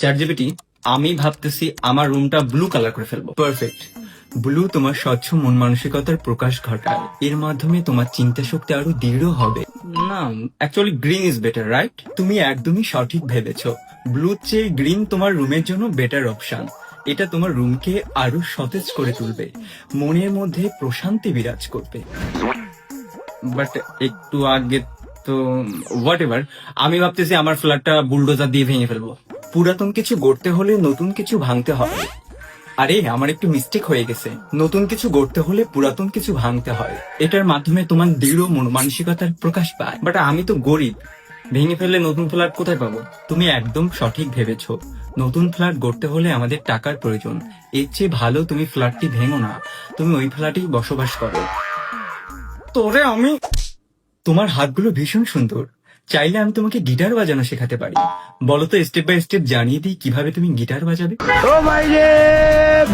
Chat আমি ভাবতেছি আমার রুমটা ব্লু কালার করে ফেলব। পারফেক্ট ব্লু তোমার স্বচ্ছ মন মানসিকতার প্রকাশ ঘটায়। এর মাধ্যমে তোমার চিন্তা শক্তি আরও দৃঢ় হবে। না actually green is better right তুমি একদমই সঠিক ভেবেছো। ব্লু চেয়ে গ্রিন তোমার রুমের জন্য বেটার অপশন এটা তোমার রুমকে আরও সতেজ করে তুলবে। মনের মধ্যে প্রশান্তি বিরাজ করবে। বাট একটু আগে তো হোয়াট এভার আমি ভাবতেছি আমার ফ্ল্যাটটা বুলডোজার দিয়ে ভেঙে ফেলব। পুরাতন কিছু গড়তে হলে নতুন কিছু ভাঙতে হবে। আরে, আমার একটু মিস্টেক হয়ে গেছে। নতুন কিছু গড়তে হলে পুরাতন কিছু ভাঙতে হয়। এটার মাধ্যমে তোমার দৃঢ় মন মানসিকতার প্রকাশ পায়। বাট আমি তো গরিব। ভেঙে ফেললে নতুন ফ্ল্যাট কোথায় পাবো? তুমি একদম সঠিক ভেবেছ। নতুন ফ্ল্যাট গড়তে হলে আমাদের টাকার প্রয়োজন। এর চেয়ে ভালো তুমি ফ্ল্যাটটি ভেঙো না। তুমি ওই ফ্ল্যাটেই বসবাস করো। তোরে আমি তোমার হাতগুলো ভীষণ সুন্দর। চাইলে আমি তোমাকে গিটার বাজানো শেখাতে পারি। বলো তো স্টেপ বাই স্টেপ জানিয়ে দিই কীভাবে তুমি গিটার বাজাবে?